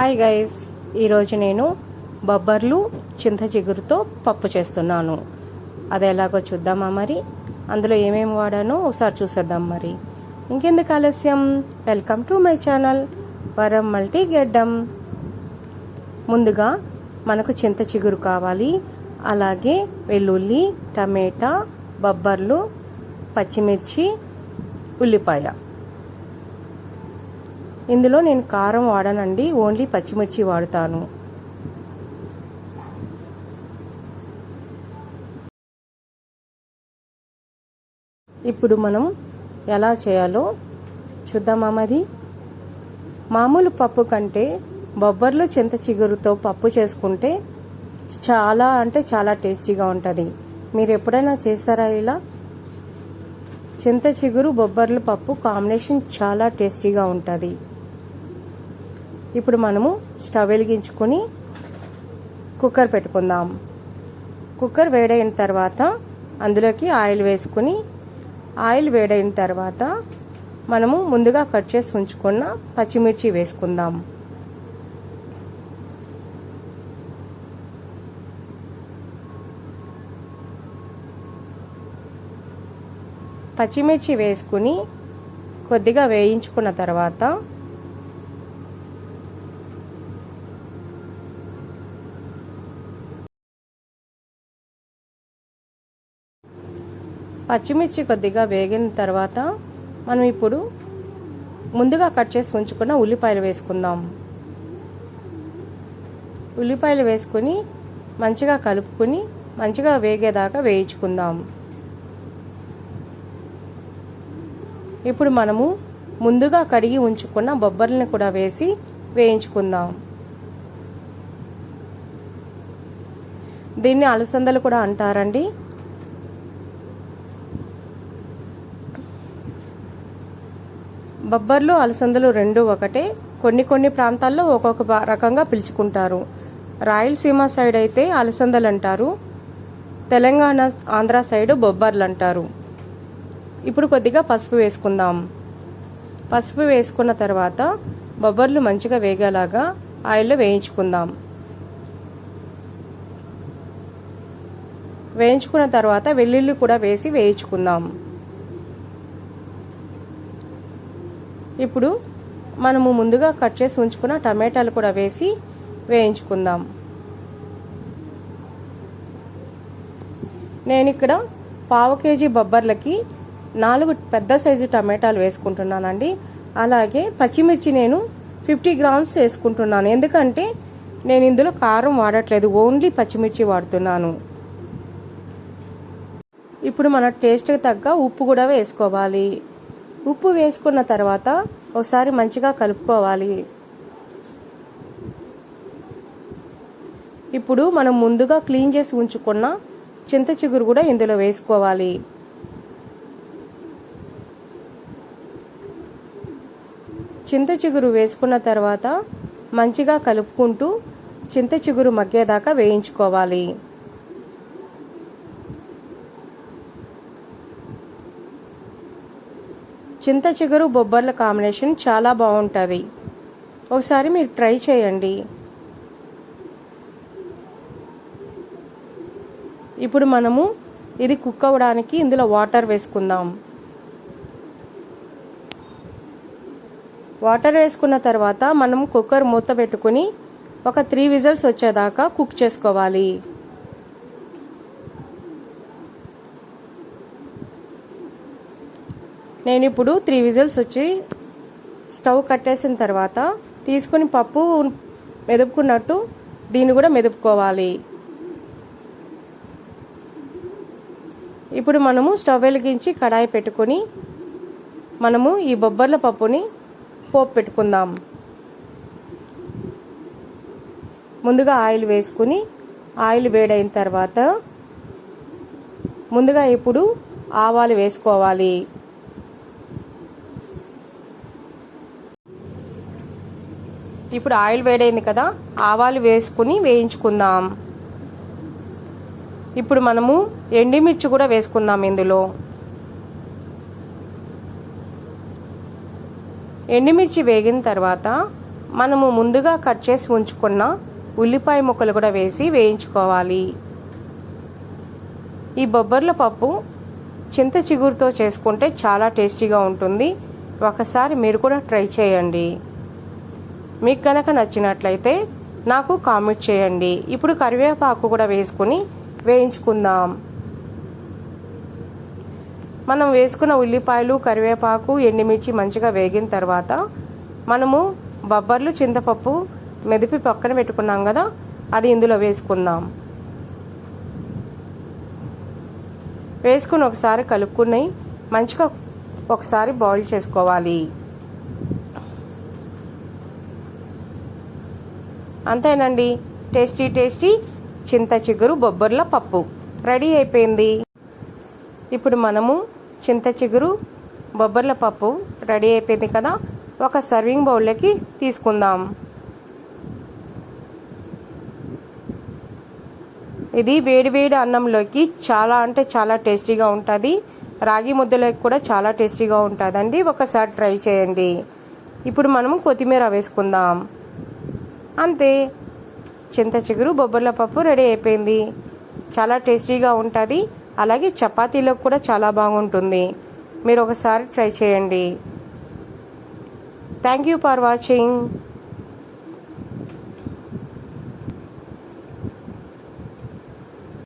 Hi guys ఈరోజు నేను బొబ్బర్లు చింత చిగురుతో పప్పు చేస్తున్నాను. అది ఎలాగో చూద్దామా మరి? అందులో ఏమేమి వాడానో ఒకసారి చూసేద్దాం మరి. ఇంకెందుకు ఆలస్యం? వెల్కమ్ టు మై ఛానల్ వరం మల్టీ గెడ్డం ముందుగా మనకు చింత చిగురు కావాలి. అలాగే వెల్లుల్లి టమేటా బొబ్బర్లు పచ్చిమిర్చి ఉల్లిపాయ. ఇందులో నేను కారం వాడనండి ఓన్లీ పచ్చిమిర్చి వాడుతాను. ఇప్పుడు మనం ఎలా చేయాలో చూద్దామా మరి? మామూలు పప్పు కంటే బొబ్బర్లు చింత చిగురుతో పప్పు చేసుకుంటే చాలా అంటే చాలా టేస్టీగా ఉంటుంది. మీరు ఎప్పుడైనా చేస్తారా ఇలా? చింత చిగురు బొబ్బర్ల పప్పు కాంబినేషన్ చాలా టేస్టీగా ఉంటుంది. ఇప్పుడు మనము స్టవ్ వెలిగించుకొని కుక్కర్ పెట్టుకుందాం. కుక్కర్ వేడైన తర్వాత అందులోకి ఆయిల్ వేసుకుని ఆయిల్ వేడైన తర్వాత మనము ముందుగా కట్ చేసి ఉంచుకున్న పచ్చిమిర్చి వేసుకుందాం. పచ్చిమిర్చి వేసుకుని కొద్దిగా వేయించుకున్న తర్వాత పచ్చిమిర్చి కొద్దిగా వేగిన తర్వాత మనం ఇప్పుడు ముందుగా కట్ చేసి ఉంచుకున్న ఉల్లిపాయలు వేసుకుందాం. ఉల్లిపాయలు వేసుకుని మంచిగా కలుపుకొని మంచిగా వేగేదాకా వేయించుకుందాం. ఇప్పుడు మనము ముందుగా కడిగి ఉంచుకున్న బొబ్బర్లను కూడా వేసి వేయించుకుందాం. దీన్ని అలసందలు కూడా అంటారండి. బొబ్బర్లు అలసందలు రెండు ఒకటే. కొన్ని కొన్ని ప్రాంతాల్లో ఒక్కొక్క రకంగా పిలుచుకుంటారు. రాయలసీమ సైడ్ అయితే అలసందలు అంటారు తెలంగాణ ఆంధ్ర సైడ్ బొబ్బర్లు అంటారు ఇప్పుడు కొద్దిగా పసుపు వేసుకుందాం. పసుపు వేసుకున్న తర్వాత బొబ్బర్లు మంచిగా వేగేలాగా ఆయిల్లో వేయించుకుందాం. వేయించుకున్న తర్వాత వెల్లుల్లి కూడా వేసి వేయించుకుందాం. ఇప్పుడు మనము ముందుగా కట్ చేసి ఉంచుకున్న టమాటాలు కూడా వేసి వేయించుకుందాం. నేను ఇక్కడ పావు కేజీ బొబ్బర్లకి నాలుగు పెద్ద సైజు టమాటాలు వేసుకుంటున్నానండి. అలాగే పచ్చిమిర్చి నేను ఫిఫ్టీ గ్రామ్స్ వేసుకుంటున్నాను. ఎందుకంటే నేను ఇందులో కారం వాడట్లేదు ఓన్లీ పచ్చిమిర్చి వాడుతున్నాను. ఇప్పుడు మన టేస్ట్కి తగ్గ ఉప్పు కూడా వేసుకోవాలి. ఉప్పు వేసుకున్న తర్వాత ఒకసారి మంచిగా కలుపుకోవాలి. ఇప్పుడు మనం ముందుగా క్లీన్ చేసి ఉంచుకున్న చింత చిగురు కూడా ఇందులో వేసుకోవాలి. చింత చిగురు వేసుకున్న తర్వాత మంచిగా కలుపుకుంటూ చింత చిగురు మగ్గేదాకా వేయించుకోవాలి. చింత చిగురు బొబ్బర్ల కాంబినేషన్ చాలా బాగుంటుంది. ఒకసారి మీరు ట్రై చేయండి. ఇప్పుడు మనము ఇది కుక్ అవ్వడానికి ఇందులో వాటర్ వేసుకుందాం. వాటర్ వేసుకున్న తర్వాత మనం కుక్కర్ మూత పెట్టుకుని ఒక త్రీ విజిల్స్ వచ్చేదాకా కుక్ చేసుకోవాలి. నేను ఇప్పుడు త్రీ విజిల్స్ వచ్చి స్టవ్ కట్టేసిన తర్వాత తీసుకుని పప్పు మెదుపుకున్నట్టు దీన్ని కూడా మెదుపుకోవాలి. ఇప్పుడు మనము స్టవ్ వెలిగించి కడాయి పెట్టుకొని మనము ఈ బొబ్బర్ల పప్పుని పోపు పెట్టుకుందాం. ముందుగా ఆయిల్ వేసుకుని ఆయిల్ వేడైన తర్వాత ముందుగా ఇప్పుడు ఆవాలు వేసుకోవాలి. ఇప్పుడు ఆయిల్ వేడైంది కదా ఆవాలు వేసుకుని వేయించుకుందాం. ఇప్పుడు మనము ఎండిమిర్చి కూడా వేసుకుందాం ఇందులో. ఎండుమిర్చి వేగిన తర్వాత మనము ముందుగా కట్ చేసి ఉంచుకున్న ఉల్లిపాయ ముక్కలు కూడా వేసి వేయించుకోవాలి. ఈ బొబ్బర్ల పప్పు చింత చిగురుతో చేసుకుంటే చాలా టేస్టీగా ఉంటుంది. ఒకసారి మీరు కూడా ట్రై చేయండి. మీకు కనుక నచ్చినట్లయితే నాకు కామెంట్ చేయండి. ఇప్పుడు కరివేపాకు కూడా వేసుకుని వేయించుకుందాం. మనం వేసుకున్న ఉల్లిపాయలు కరివేపాకు ఎండుమిర్చి మంచిగా వేగిన తర్వాత మనము బొబ్బర్లు చింతపప్పు మెదిపి పక్కన పెట్టుకున్నాం కదా అది ఇందులో వేసుకుందాం. వేసుకుని ఒకసారి కలుపుకుని మంచిగా ఒకసారి బాయిల్ చేసుకోవాలి. అంతేనండి. టేస్టీ టేస్టీ చింత చిగురు బొబ్బర్ల పప్పు. రెడీ అయిపోయింది. ఇప్పుడు మనము చింత చిగురు బొబ్బర్ల పప్పు రెడీ అయిపోయింది కదా. ఒక సర్వింగ్ బౌల్లోకి తీసుకుందాం. ఇది వేడివేడి అన్నంలోకి చాలా అంటే చాలా టేస్టీగా ఉంటుంది. రాగి ముద్దలోకి కూడా చాలా టేస్టీగా ఉంటుందండి. ఒకసారి ట్రై చేయండి. ఇప్పుడు మనము కొత్తిమీర వేసుకుందాం. అంతే. చింత చిగురు బొబ్బర్ల పప్పు రెడీ అయిపోయింది. చాలా టేస్టీగా ఉంటుంది. అలాగే చపాతీలో కూడా చాలా బాగుంటుంది. మీరు ఒకసారి ట్రై చేయండి. Thank you for watching